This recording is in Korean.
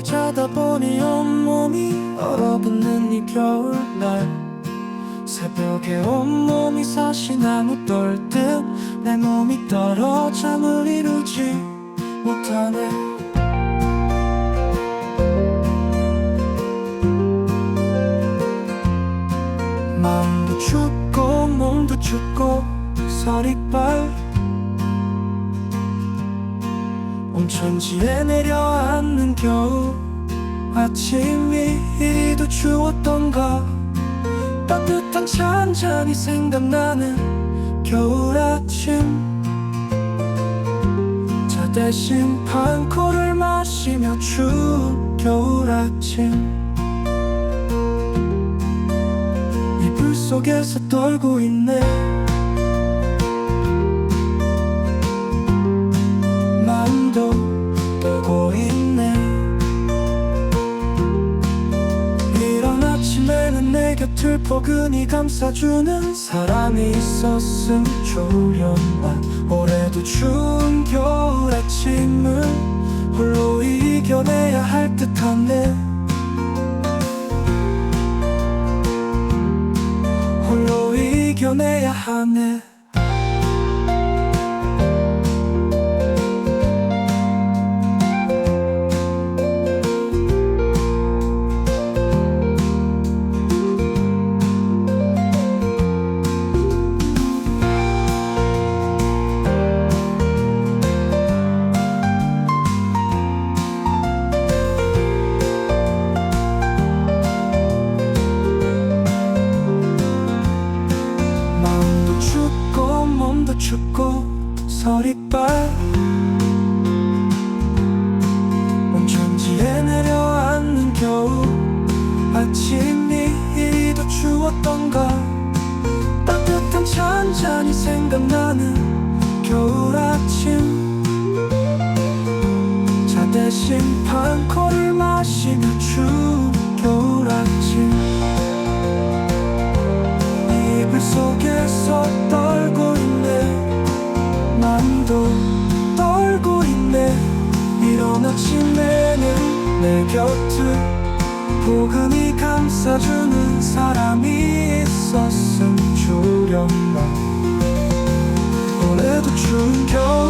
자다 보니 온몸이 얼어붙는 이 겨울날. 새벽에 온몸이 사시나무 떨듯 내 몸이 떨어 잠을 이루지 못하네. 마음도 춥고 몸도 춥고 서리빨. 온천지에 내려앉는 겨울 아침이 이리도 추웠던가? 따뜻한 차 한 잔이 생각나는 겨울 아침. 차 대신 판코를 마시며 추운 겨울 아침. 이불 속에서 떨고 있네 내 곁을 포근히 감싸주는 사람이 있었음. 좋련만 올해도 추운 겨울 아침을 홀로 이겨내야 할 듯하네. 홀로 이겨내야 하네 서리빨 온천지에 내려앉는 겨울 아침이 이리도 추웠던가 따뜻한 차한 잔이 생각나는 겨울 아침. 차 대신 판코를 마시며 아침에는 내 곁을 포근히 감싸주는 사람이 있었음. 좋련만. 올해도 추운 겨울